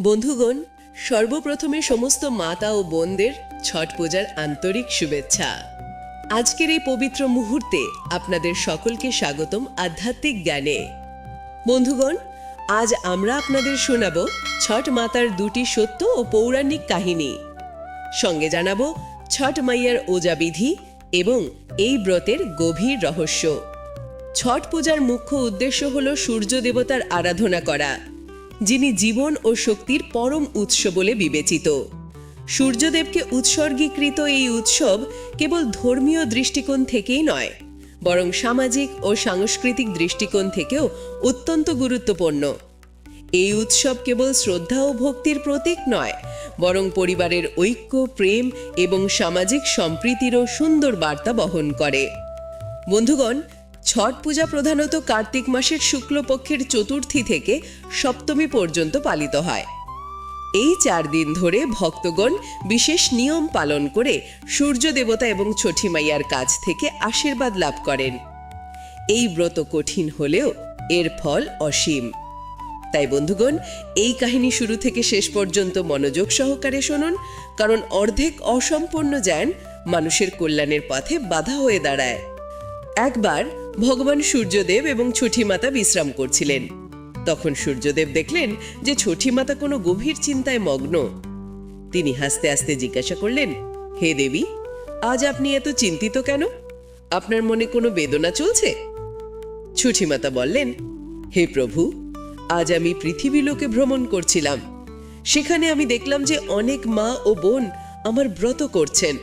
বন্ধুগণ, সর্বপ্রথমে সমস্ত মাতা ও বোনদের ছট পূজার আন্তরিক শুভেচ্ছা। আজকের এই পবিত্র মুহূর্তে আপনাদের সকলকে স্বাগতম আধ্যাত্মিক জ্ঞানে। বন্ধুগণ, আজ আমরা আপনাদের শোনাব ছট মাতার দুটি সত্য ও পৌরাণিক কাহিনী। সঙ্গে জানাব ছট মাইয়ার ওজাবিধি এবং এই ব্রতের গভীর রহস্য। ছট পূজার মুখ্য উদ্দেশ্য হল সূর্য দেবতার আরাধনা করা। যিনি জীবন ও শক্তির পরম উৎস বলে বিবেচিত। সূর্যদেবকে উৎসর্গীকৃত এই উৎসব কেবল ধর্মীয় দৃষ্টিকোণ থেকেই নয়, বরং সামাজিক ও সাংস্কৃতিক দৃষ্টিকোণ থেকেও অত্যন্ত গুরুত্বপূর্ণ। এই উৎসব কেবল শ্রদ্ধা ও ভক্তির প্রতীক নয়, বরং পরিবারের ঐক্য, প্রেম এবং সামাজিক সম্প্রীতিরও সুন্দর বার্তা বহন করে। বন্ধুগণ ছট পূজা প্রধানত কার্তিক মাসের শুক্লপক্ষের চতুর্থী থেকে সপ্তমী পর্যন্ত পালিত হয়। এই চার দিন ধরে ভক্তগণ বিশেষ নিয়ম পালন করে সূর্য দেবতা এবং ছঠি মাইয়ার কাছ থেকে আশীর্বাদ লাভ করেন। এই ব্রত কঠিন হলেও এর ফল অসীম। তাই বন্ধুগণ, এই কাহিনী শুরু থেকে শেষ পর্যন্ত মনোযোগ সহকারে শুনুন, কারণ অর্ধেক অসম্পূর্ণ জ্ঞান মানুষের কল্যাণের পথে বাধা হয়ে দাঁড়ায়। একবার ভগবান সূর্যদেব এবং মাতা বিশ্রাম করছিলেন। তখন সূর্যদেব দেখলেন যে মাতা কোনো গভীর চিন্তায় মগ্ন। তিনি হাসতে হাসতে জিজ্ঞাসা করলেন, হে দেবী, আজ আপনি এত চিন্তিত কেন? আপনার মনে কোনো বেদনা চলছে? মাতা বললেন, হে প্রভু, আজ আমি পৃথিবী লোকে ভ্রমণ করছিলাম। সেখানে আমি দেখলাম যে অনেক মা ও বোন আমার ব্রত করছেন।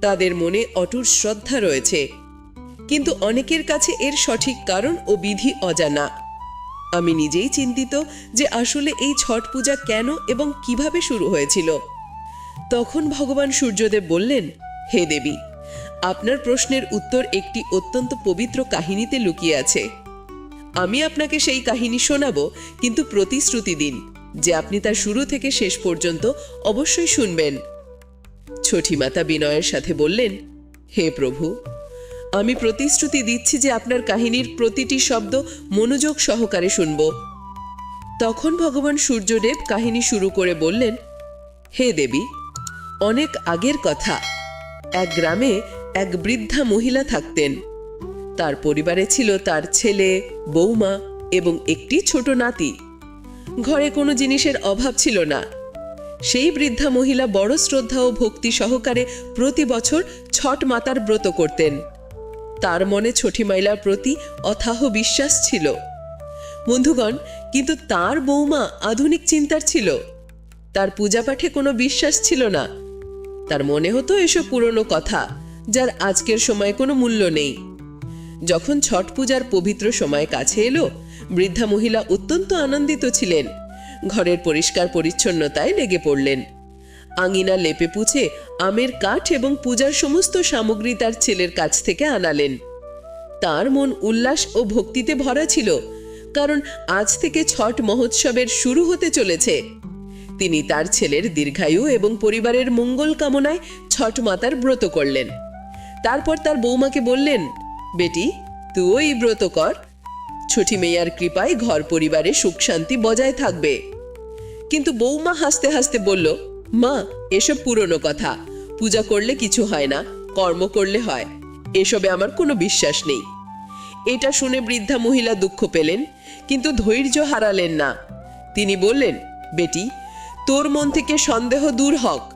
তাদের মনে অটুট শ্রদ্ধা রয়েছে। কিন্তু অনেকের কাছে এর সঠিক কারণ ও বিধি অজানা। আমি নিজেই চিন্তিত যে আসলে এই ছট পূজা কেন এবং কীভাবে শুরু হয়েছিল। তখন ভগবান সূর্যদেব বললেন, হে দেবী, আপনার প্রশ্নের উত্তর একটি অত্যন্ত পবিত্র কাহিনীতে লুকিয়ে আছে। আমি আপনাকে সেই কাহিনী শোনাব, কিন্তু প্রতিশ্রুতি দিন, যে আপনি তার শুরু থেকে শেষ পর্যন্ত অবশ্যই শুনবেন। ছঠি মাতা বিনয়ের সাথে বললেন, হে প্রভু আমি প্রতিশ্রুতি দিচ্ছি যে আপনার কাহিনীর প্রতিটি শব্দ মনোযোগ সহকারে শুনব। তখন ভগবান সূর্যদেব কাহিনী শুরু করে বললেন, হে দেবী, অনেক আগের কথা। এক গ্রামে এক বৃদ্ধা মহিলা থাকতেন। তার পরিবারে ছিল তার ছেলে, বৌমা এবং একটি ছোট নাতি। ঘরে কোনো জিনিসের অভাব ছিল না। সেই বৃদ্ধা মহিলা বড় শ্রদ্ধা ও ভক্তি সহকারে প্রতি বছর ছট মাতার ব্রত করতেন। তার মনে ছঠি মাইলার প্রতি অথাহ বিশ্বাস ছিল। বন্ধুগণ, কিন্তু তার বৌমা আধুনিক চিন্তার ছিল। তার পূজা পাঠে কোনো বিশ্বাস ছিল না। তার মনে হতো এসব পুরনো কথা, যার আজকের সময় কোনো মূল্য নেই। যখন ছট পূজার পবিত্র সময় কাছে এলো, বৃদ্ধা মহিলা অত্যন্ত আনন্দিত ছিলেন। ঘরের পরিষ্কার পরিচ্ছন্নতায় লেগে পড়লেন। আঙিনা লেপে পুছে আমের কাঠ এবং পূজার সমস্ত সামগ্রী তার ছেলের কাছ থেকে আনালেন। তার মন উল্লাস ও ভক্তিতে ভরা ছিল, কারণ আজ থেকে ছট মহোৎসবের শুরু হতে চলেছে। তিনি তার ছেলের দীর্ঘায়ু এবং পরিবারের মঙ্গল কামনায় ছট মাতার ব্রত করলেন। তারপর তার বৌমাকে বললেন, বেটি এই ব্রত কর। ছুটি মেয়ার কৃপায় ঘর পরিবারে সুখ শান্তি বজায় থাকবে। কিন্তু বৌমা হাসতে হাসতে বলল মা, এসব পুরনো কথা। পূজা করলে কিছু হয় না, কর্ম করলে হয়। এসবে আমার কোনো বিশ্বাস নেই। এটা শুনে বৃদ্ধা মহিলা দুঃখ পেলেন, কিন্তু ধৈর্য হারালেন না। তিনি বললেন, বেটি, তোর মন থেকে সন্দেহ দূর হক।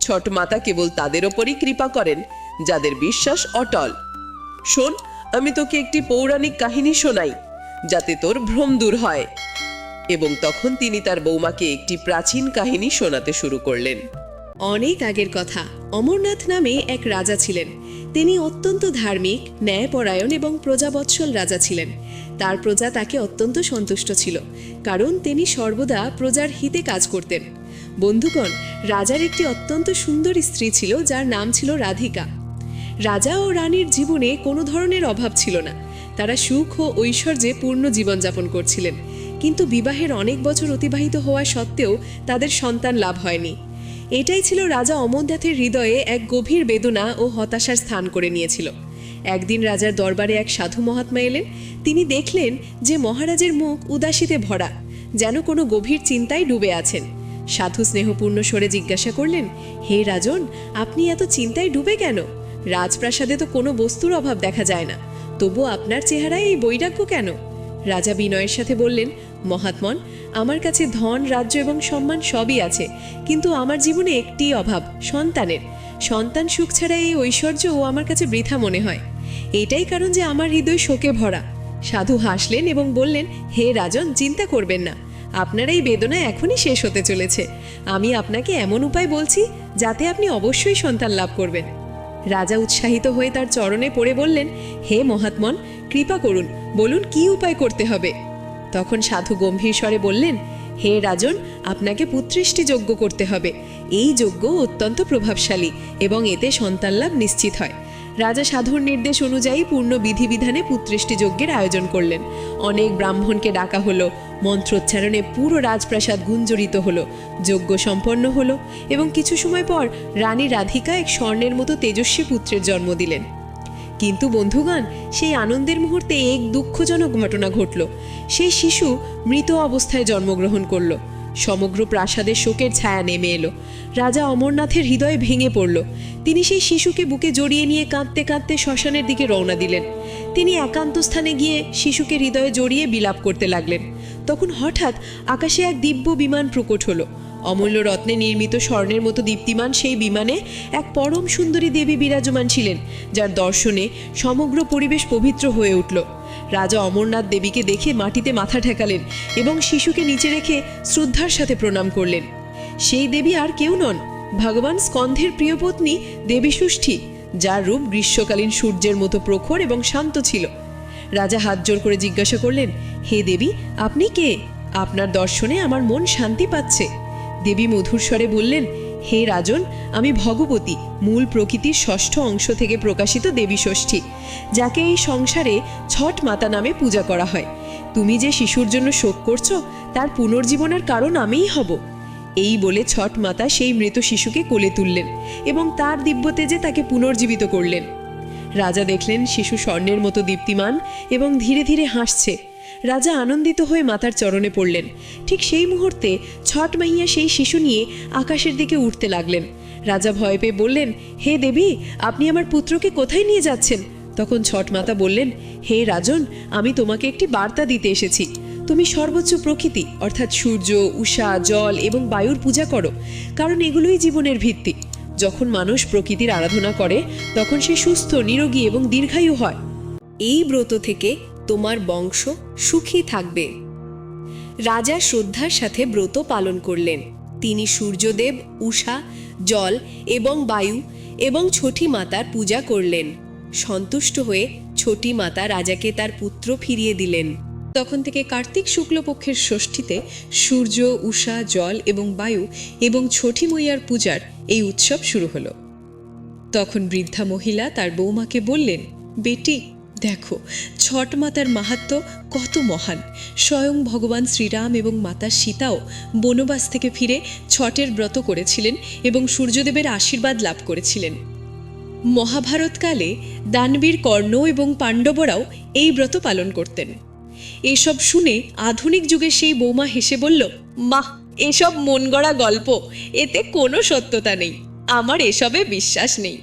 ছট মাতা কেবল তাদের ওপরই কৃপা করেন, যাদের বিশ্বাস অটল। শোন, আমি তোকে একটি পৌরাণিক কাহিনী শোনাই, যাতে তোর ভ্রম দূর হয়। এবং তখন তিনি তার বৌমাকে একটি প্রাচীন কাহিনী শোনাতে শুরু করলেন। অনেক আগের কথা। অমরনাথ নামে এক রাজা ছিলেন। তিনি অত্যন্ত ধার্মিক, ন্যায়পরায়ণ এবং প্রজাবৎসল রাজা ছিলেন। তার প্রজা তাকে অত্যন্ত সন্তুষ্ট ছিল, কারণ তিনি সর্বদা প্রজার হিতে কাজ করতেন। বন্ধুগণ, রাজার একটি অত্যন্ত সুন্দর স্ত্রী ছিল, যার নাম ছিল রাধিকা। রাজা ও রানীর জীবনে কোনো ধরনের অভাব ছিল না। তারা সুখ ও ঐশ্বর্যে পূর্ণ জীবনযাপন করছিলেন। কিন্তু বিবাহের অনেক বছর অতিবাহিত হওয়া সত্ত্বেও তাদের সন্তান লাভ হয়নি। এটাই ছিল রাজা অমরনাথের হৃদয়ে এক গভীর বেদনা ও হতাশার স্থান করে নিয়েছিল। একদিন রাজার দরবারে এক সাধু মহাত্মা এলেন। তিনি দেখলেন যে মহারাজের মুখ উদাসীতে ভরা, যেন কোনো গভীর চিন্তায় ডুবে আছেন। সাধু স্নেহপূর্ণ স্বরে জিজ্ঞাসা করলেন, হে রাজন, আপনি এত চিন্তায় ডুবে কেন? রাজপ্রাসাদে তো কোনো বস্তুর অভাব দেখা যায় না। তবু আপনার চেহারায় এই বৈরাগ্য কেন? রাজা বিনয়ের সাথে বললেন মহাত্মন, আমার কাছে ধন, রাজ্য এবং সম্মান সবই আছে, কিন্তু আমার জীবনে একটি অভাব, সন্তানের। সন্তান সুখ ছাড়া এই ঐশ্বর্য ও আমার কাছে বৃথা মনে হয়। এটাই কারণ যে আমার হৃদয় শোকে ভরা। সাধু হাসলেন এবং বললেন, হে রাজন, চিন্তা করবেন না। আপনার এই বেদনা এখনই শেষ হতে চলেছে। আমি আপনাকে এমন উপায় বলছি, যাতে আপনি অবশ্যই সন্তান লাভ করবেন। রাজা উৎসাহিত হয়ে তার চরণে পড়ে বললেন, হে মহাত্মন, কৃপা করুন। বলুন, কি উপায় করতে হবে? তখন সাধু গম্ভীর স্বরে বললেন, হে রাজন, আপনাকে পুত্রেষ্টি যজ্ঞ করতে হবে। এই যজ্ঞ অত্যন্ত প্রভাবশালী এবং এতে সন্তান লাভ নিশ্চিত হয়। রাজা সাধুর নির্দেশ অনুযায়ী পূর্ণ বিধিবিধানে পুত্রেষ্টি যজ্ঞের আয়োজন করলেন। অনেক ব্রাহ্মণকে ডাকা হলো, মন্ত্রোচ্চারণে পুরো রাজপ্রাসাদ গুঞ্জরিত হলো, যজ্ঞ সম্পন্ন হলো এবং কিছু সময় পর রানী রাধিকা এক স্বর্ণের মতো তেজস্বী পুত্রের জন্ম দিলেন। কিন্তু বন্ধুগণ, সেই আনন্দের মুহূর্তে এক দুঃখজনক ঘটনা ঘটল। সেই শিশু মৃত অবস্থায় জন্মগ্রহণ করল। সমগ্র প্রাসাদের শোকের ছায়া নেমে এলো। রাজা অমরনাথের হৃদয়ে ভেঙে পড়ল। তিনি সেই শিশুকে বুকে জড়িয়ে নিয়ে কাঁদতে কাঁদতে শ্মশানের দিকে রওনা দিলেন। তিনি একান্ত স্থানে গিয়ে শিশুকে হৃদয়ে জড়িয়ে বিলাপ করতে লাগলেন। তখন হঠাৎ আকাশে এক দিব্য বিমান প্রকট হলো। অমূল্য রত্নে নির্মিত স্বর্ণের মতো দীপ্তিমান সেই বিমানে এক পরম সুন্দরী দেবী বিরাজমান ছিলেন, যার দর্শনে সমগ্র পরিবেশ পবিত্র হয়ে উঠল। রাজা অমরনাথ দেবীকে দেখে মাটিতে মাথা ঠেকালেন এবং শিশুকে নিচে রেখে শ্রদ্ধার সাথে প্রণাম করলেন। সেই দেবী আর কেউ নন, ভগবান স্কন্ধের প্রিয় পত্নী দেবী ষষ্ঠী, যার রূপ গ্রীষ্মকালীন সূর্যের মতো প্রখর এবং শান্ত ছিল। রাজা হাত জোর করে জিজ্ঞাসা করলেন, হে দেবী, আপনি কে? আপনার দর্শনে আমার মন শান্তি পাচ্ছে। দেবী মধুর স্বরে বললেন, হে রাজন, আমি ভগবতী, মূল প্রকৃতির ষষ্ঠ অংশ থেকে প্রকাশিত দেবী ষষ্ঠী, যাকে এই সংসারে ছট মাতা নামে পূজা করা হয়। তুমি যে শিশুর জন্য শোক করছ, তার পুনর্জীবনের কারণ আমিই হব। এই বলে ছট মাতা সেই মৃত শিশুকে কোলে তুললেন এবং তার দিব্য তেজে তাকে পুনর্জীবিত করলেন। রাজা দেখলেন শিশু স্বর্ণের মতো দীপ্তিমান এবং ধীরে ধীরে হাসছে। রাজা আনন্দিত হয়ে মাতার চরণে পড়লেন। ঠিক সেই মুহূর্তে ছট মাইয়া সেই শিশু নিয়ে আকাশের দিকে উঠতে লাগলেন। রাজা ভয় পেয়ে বললেন, হে দেবী, আপনি আমার পুত্রকে কোথায় নিয়ে যাচ্ছেন? তখন ছট মাতা বললেন, হে রাজন, আমি তোমাকে একটি বার্তা দিতে এসেছি। তুমি সর্বোচ্চ প্রকৃতি, অর্থাৎ সূর্য, উষা, জল এবং বায়ুর পূজা করো, কারণ এগুলোই জীবনের ভিত্তি। যখন মানুষ প্রকৃতির আরাধনা করে, তখন সে সুস্থ, নিরোগী এবং দীর্ঘায়ু হয়। এই ব্রত থেকে তোমার বংশ সুখী থাকবে। রাজা শ্রদ্ধার সাথে ব্রত পালন করলেন। তিনি সূর্যদেব উষা জল এবং বায়ু এবং ছঠি মাতার পূজা করলেন। সন্তুষ্ট হয়ে ছটি মাতা রাজাকে তার পুত্র ফিরিয়ে দিলেন। তখন থেকে কার্তিক শুক্লপক্ষের ষষ্ঠীতে সূর্য উষা জল এবং বায়ু এবং ছঠি মৈয়ার পূজার এই উৎসব শুরু হলো। তখন বৃদ্ধা মহিলা তার বৌমাকে বললেন, বেটি দেখো, ছট মাতার মাহাত্ম কত মহান। স্বয়ং ভগবান শ্রীরাম এবং মাতা সীতাও বনবাস থেকে ফিরে ছটের ব্রত করেছিলেন এবং সূর্যদেবের আশীর্বাদ লাভ করেছিলেন। মহাভারতকালে দানবীর কর্ণ এবং পাণ্ডবরাও এই ব্রত পালন করতেন। এসব শুনে আধুনিক যুগে সেই বৌমা হেসে বলল মা এসব মন গড়া গল্প, এতে কোনো সত্যতা নেই। আমার এসবে বিশ্বাস নেই।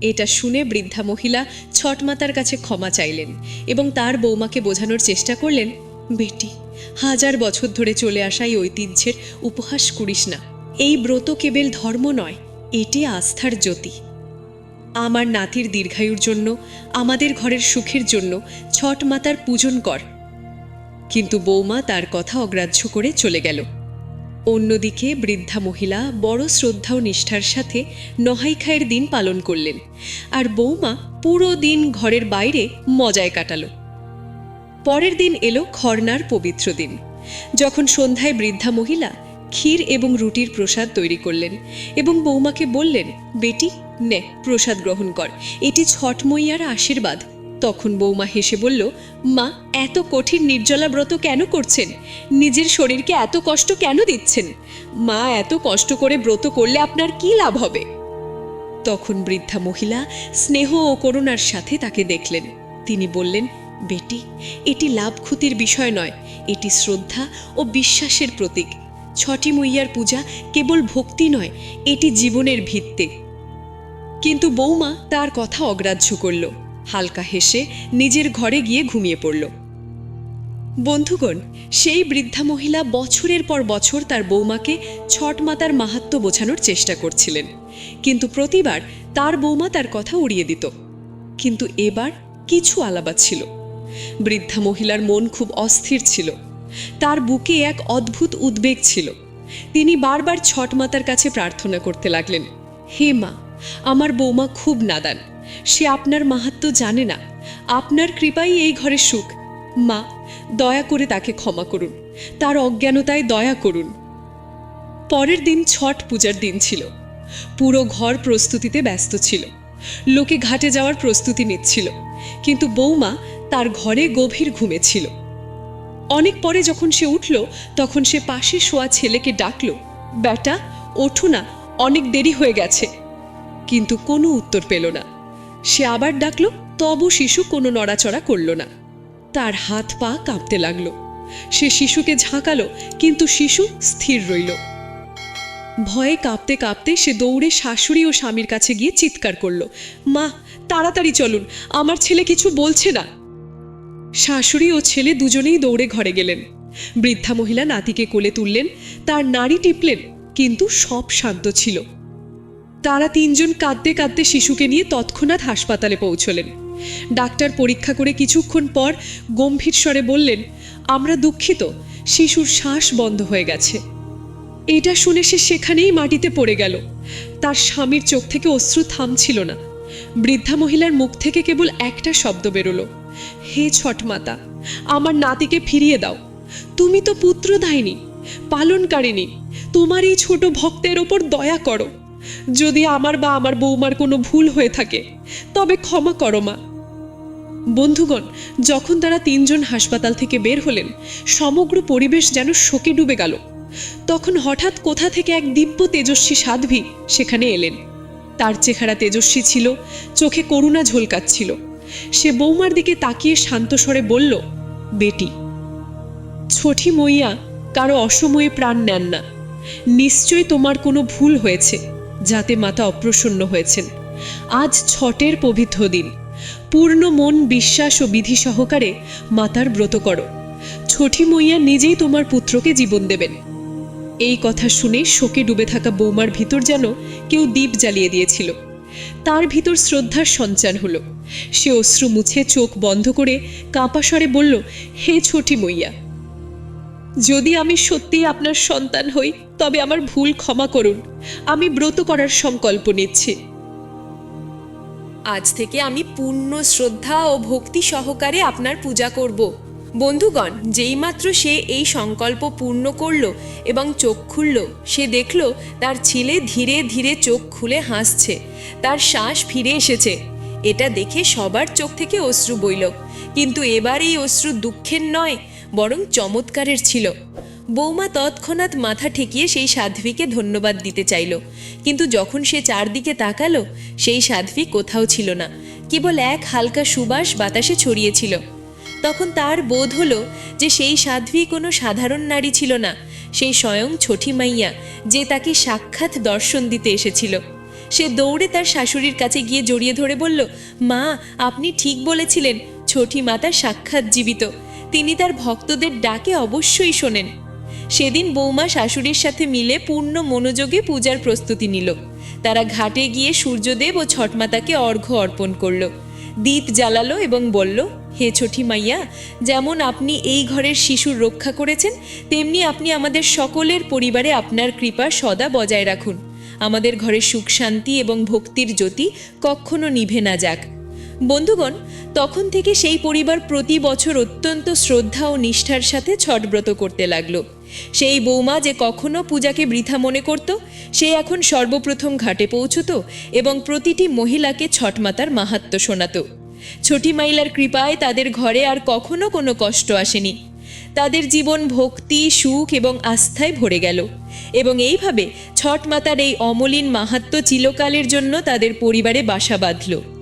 এটা শুনে বৃদ্ধা মহিলা ছট মাতার কাছে ক্ষমা চাইলেন এবং তার বৌমাকে বোঝানোর চেষ্টা করলেন, বেটি, হাজার বছর ধরে চলে আসা এই ঐতিহ্যের উপহাস করিস না। এই ব্রত কেবল ধর্ম নয়, এটি আস্থার জ্যোতি। আমার নাতির দীর্ঘায়ুর জন্য, আমাদের ঘরের সুখের জন্য ছট মাতার পূজন কর। কিন্তু বৌমা তার কথা অগ্রাহ্য করে চলে গেল। অন্যদিকে বৃদ্ধা মহিলা বড় শ্রদ্ধা ও নিষ্ঠার সাথে নহাই খায়ের দিন পালন করলেন। আর বৌমা পুরো দিন ঘরের বাইরে মজায় কাটালো। পরের দিন এলো খর্নার পবিত্র দিন। যখন সন্ধ্যায় বৃদ্ধা মহিলা ক্ষীর এবং রুটির প্রসাদ তৈরি করলেন এবং বৌমাকে বললেন, বেটি, নে, প্রসাদ গ্রহণ কর। এটি ছটমইয়ার আশীর্বাদ। তখন বৌমা হেসে বলল, মা, এত কঠিন নির্জলা ব্রত কেন করছেন? নিজের শরীরকে এত কষ্ট কেন দিচ্ছেন? মা, এত কষ্ট করে ব্রত করলে আপনার কি লাভ হবে? তখন বৃদ্ধা মহিলা স্নেহ ও করুণার সাথে তাকে দেখলেন। তিনি বললেন, বেটি, এটি লাভ ক্ষতির বিষয় নয়। এটি শ্রদ্ধা ও বিশ্বাসের প্রতীক। ছটি মইয়ার পূজা কেবল ভক্তি নয়, এটি জীবনের ভিত্তি। কিন্তু বৌমা তার কথা অগ্রাহ্য করল। হালকা হেসে নিজের ঘরে গিয়ে ঘুমিয়ে পড়ল। বন্ধুগণ, সেই বৃদ্ধা মহিলা বছরের পর বছর তার বৌমাকে ছট মাতার মাহাত্ম্য বোঝানোর চেষ্টা করছিলেন। কিন্তু প্রতিবার তার বৌমা তার কথা উড়িয়ে দিত। কিন্তু এবার কিছু আলাবা ছিল। বৃদ্ধা মহিলার মন খুব অস্থির ছিল। তার বুকে এক অদ্ভুত উদ্বেগ ছিল। তিনি বারবার ছট মাতার কাছে প্রার্থনা করতে লাগলেন, হে মা, আমার বৌমা খুব নাদান। সে আপনার মাহাত্ম্য জানে না। আপনার কৃপাই এই ঘরে সুখ। মা, দয়া করে তাকে ক্ষমা করুন। তার অজ্ঞানতায় দয়া করুন। পরের দিন ছট পূজার দিন ছিল। পুরো ঘর প্রস্তুতিতে ব্যস্ত ছিল। লোকে ঘাটে যাওয়ার প্রস্তুতি নিচ্ছিল। কিন্তু বৌমা তার ঘরে গভীর ঘুমেছিল অনেক পরে যখন সে উঠল, তখন সে পাশে শোয়া ছেলেকে ডাকল, বেটা, ওঠো না, অনেক দেরি হয়ে গেছে। কিন্তু কোনো উত্তর পেল না। সে আবার ডাকল, তবু শিশু কোনো নড়াচড়া করল না। তার হাত পা কাঁপতে লাগল। সে শিশুকে ঝাঁকালো, কিন্তু শিশু স্থির রইল। ভয়ে কাঁপতে কাঁপতে সে দৌড়ে শাশুড়ি ও স্বামীর কাছে গিয়ে চিৎকার করল, মা, তাড়াতাড়ি চলুন, আমার ছেলে কিছু বলছে না। শাশুড়ি ও ছেলে দুজনেই দৌড়ে ঘরে গেলেন। বৃদ্ধা মহিলা নাতিকে কোলে তুললেন, তার নাড়ি টিপলেন, কিন্তু সব শান্ত ছিল। তারা তিনজন কাঁদতে কাঁদতে শিশুকে নিয়ে তৎক্ষণাৎ হাসপাতালে পৌঁছলেন। ডাক্তার পরীক্ষা করে কিছুক্ষণ পর গম্ভীর স্বরে বললেন, আমরা দুঃখিত, শিশুর শ্বাস বন্ধ হয়ে গেছে। এটা শুনে সে সেখানেই মাটিতে পড়ে গেল। তার স্বামীর চোখ থেকে অশ্রু থামছিল না। বৃদ্ধা মহিলার মুখ থেকে কেবল একটা শব্দ বেরোলো, হে ছটমাতা, আমার নাতিকে ফিরিয়ে দাও। তুমি তো পুত্রদায়িনী, পালনকারিণী। তোমার এই ছোট ভক্তের ওপর দয়া করো। যদি আমার বা আমার বৌমার কোনো ভুল হয়ে থাকে, তবে ক্ষমা করো মা। বন্ধুগণ, যখন তারা তিনজন হাসপাতাল থেকে বের হলেন, সমগ্র পরিবেশ যেন শোকে ডুবে গেল। তখন হঠাৎ কোথা থেকে এক দিব্য তেজস্বী সাধ্বী সেখানে এলেন। তার চেহারা তেজস্বী ছিল, চোখে করুণা ঝলকাচ্ছিল। সে বৌমার দিকে তাকিয়ে শান্ত স্বরে বলল, বেটি ছঠি মইয়া কারও অসময়ে প্রাণ নেন না। নিশ্চয় তোমার কোনো ভুল হয়েছে। যাতে মাতা অপ্রসন্ন হয়েছেন। আজ ছটের পবিত্র দিন। পূর্ণ মন, বিশ্বাস ও বিধি সহকারে মাতার ব্রত করো। ছঠি মইয়া নিজেই তোমার পুত্রকে জীবন দেবেন। এই কথা শুনে শোকে ডুবে থাকা বৌমার ভিতর যেন কেউ দ্বীপ জ্বালিয়ে দিয়েছিল। তার ভিতর শ্রদ্ধার সঞ্চার হলো। সে অশ্রু মুছে চোখ বন্ধ করে কাঁপা স্বরে বলল, হে ছটি মইয়া যদি আমি সত্যিই আপনার সন্তান হই, তবে আমার ভুল ক্ষমা করুন। আমি ব্রত করার সংকল্প নিচ্ছি। আজ থেকে আমি পূর্ণ শ্রদ্ধা ও ভক্তি সহকারে আপনার পূজা করব। বন্ধুগণ যেইমাত্র সে এই সংকল্প পূর্ণ করল এবং চোখ খুলল, সে দেখল তার ছেলে ধীরে ধীরে চোখ খুলে হাসছে। তার শ্বাস ফিরে এসেছে। এটা দেখে সবার চোখ থেকে অশ্রু বইল। কিন্তু এবার এই অশ্রু দুঃখের নয় বরং চমৎকারের ছিল। বৌমা তৎক্ষণাৎ মাথা ঠেকিয়ে সেই সাধ্বীকে ধন্যবাদ দিতে চাইল। কিন্তু যখন সে চারদিকে তাকালো, সেই সাধ্বী কোথাও ছিল না। কেবল এক হালকা সুবাস বাতাসে ছড়িয়েছিল। তখন তার বোধ হলো যে সেই সাধ্বী কোনো সাধারণ নারী ছিল না সেই স্বয়ং ছঠি মাইয়া, যে তাকে সাক্ষাৎ দর্শন দিতে এসেছিল। সে দৌড়ে তার শাশুড়ির কাছে গিয়ে জড়িয়ে ধরে বলল, মা, আপনি ঠিক বলেছিলেন ছঠি মাতা সাক্ষাৎ জীবিত। তিনি তার ভক্তদের ডাকে অবশ্যই শোনেন। সেদিন বৌমা শাশুড়ির সাথে মিলে পূর্ণ মনোযোগে পূজার প্রস্তুতি নিল। তারা ঘাটে গিয়ে সূর্যদেব ও ছটমাতাকে অর্ঘ্য অর্পণ করল। দীপ জ্বালালো এবং বলল, হে ছঠি মাইয়া, যেমন আপনি এই ঘরের শিশুর রক্ষা করেছেন, তেমনি আপনি আমাদের সকলের পরিবারে আপনার কৃপা সদা বজায় রাখুন। আমাদের ঘরে সুখ শান্তি এবং ভক্তির জ্যোতি কখনো নিভে না যাক। বন্ধুগণ, তখন থেকে সেই পরিবার প্রতি বছর অত্যন্ত শ্রদ্ধা ও নিষ্ঠার সাথে ছটব্রত করতে লাগল। সেই বৌমা যে কখনো পূজাকে বৃথা মনে করত, সে এখন সর্বপ্রথম ঘাটে পৌঁছত এবং প্রতিটি মহিলাকে ছটমাতার মাহাত্ম্য শোনাতো। ছোটি মাইলার কৃপায় তাদের ঘরে আর কখনো কোনো কষ্ট আসেনি। তাদের জীবন ভক্তি, সুখ এবং আস্থায় ভরে গেল এবং এইভাবে ছট মাতার এই অমলিন মাহাত্ম্য চিরকালের জন্য তাদের পরিবারে বাসা বাঁধল।